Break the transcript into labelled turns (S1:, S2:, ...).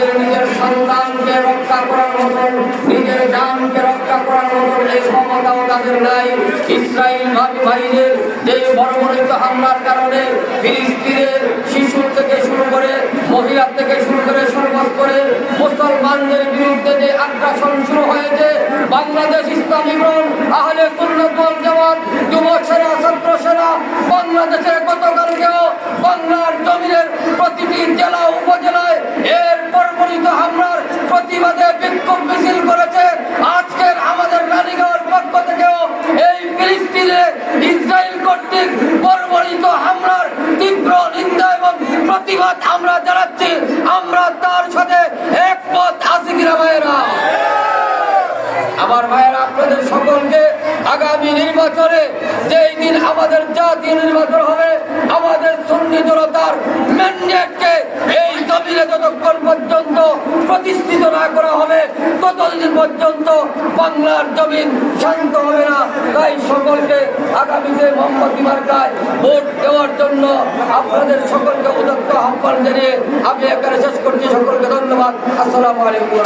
S1: আমাদের নিজের সন্তানকে রক্ষা করার মতন, নিজের জানকে রক্ষা করার মতন এই ক্ষমতাও তাদের নাই। ইসরায়েল ভাইদের যে বর্বরিত হামলার কারণে ফিলিস্তিনের শিশু থেকে শুরু করে মহিলা থেকে শুরু করে সর্বত করে মুসলমানদের বিরুদ্ধে যে আগ্রাসন শুরু হয়েছে, বাংলাদেশ ইসলামী আহলে সুন্নাত জামাত যুব সেনা ছাত্র সেনা বাংলাদেশে গতকালকেও বাংলার জমিনের প্রতিটি জেলা উপজেলায় এর বর্বরিত হামলার প্রতিবাদে বিক্ষোভ মিছিল করেছে আজকের আমাদের রানীগঞ্জ পক্ষ থেকেও এই ফিলিস্তিনে ইসরায়েল কর্তৃক বর্বরিত হামলার নিন্দা এবং প্রতিবাদ আমরা জানাচ্ছি, আমরা তার সাথে একমত আছি কিনা ভাইয়েরা? আমার ভাইয়েরা, আপনাদের সকলকে আগামী নির্বাচনে যেই দিন আমাদের জাতীয় নির্বাচন হবে, আমাদের সুন্নি জনতার ম্যান্ডেটকে এই জমিনে যতক্ষণ পর্যন্ত প্রতিষ্ঠিত না করা হবে, ততদিন পর্যন্ত বাংলার জমিন শান্ত হবে না। তাই সকলকে আগামীতে মোহাম্মদ মার্কায় ভোট দেওয়ার জন্য আপনাদের সকলকে উদত্ত আহ্বান জানিয়ে আমি এখানে শেষ করছি। সকলকে ধন্যবাদ। আসসালামু আলাইকুম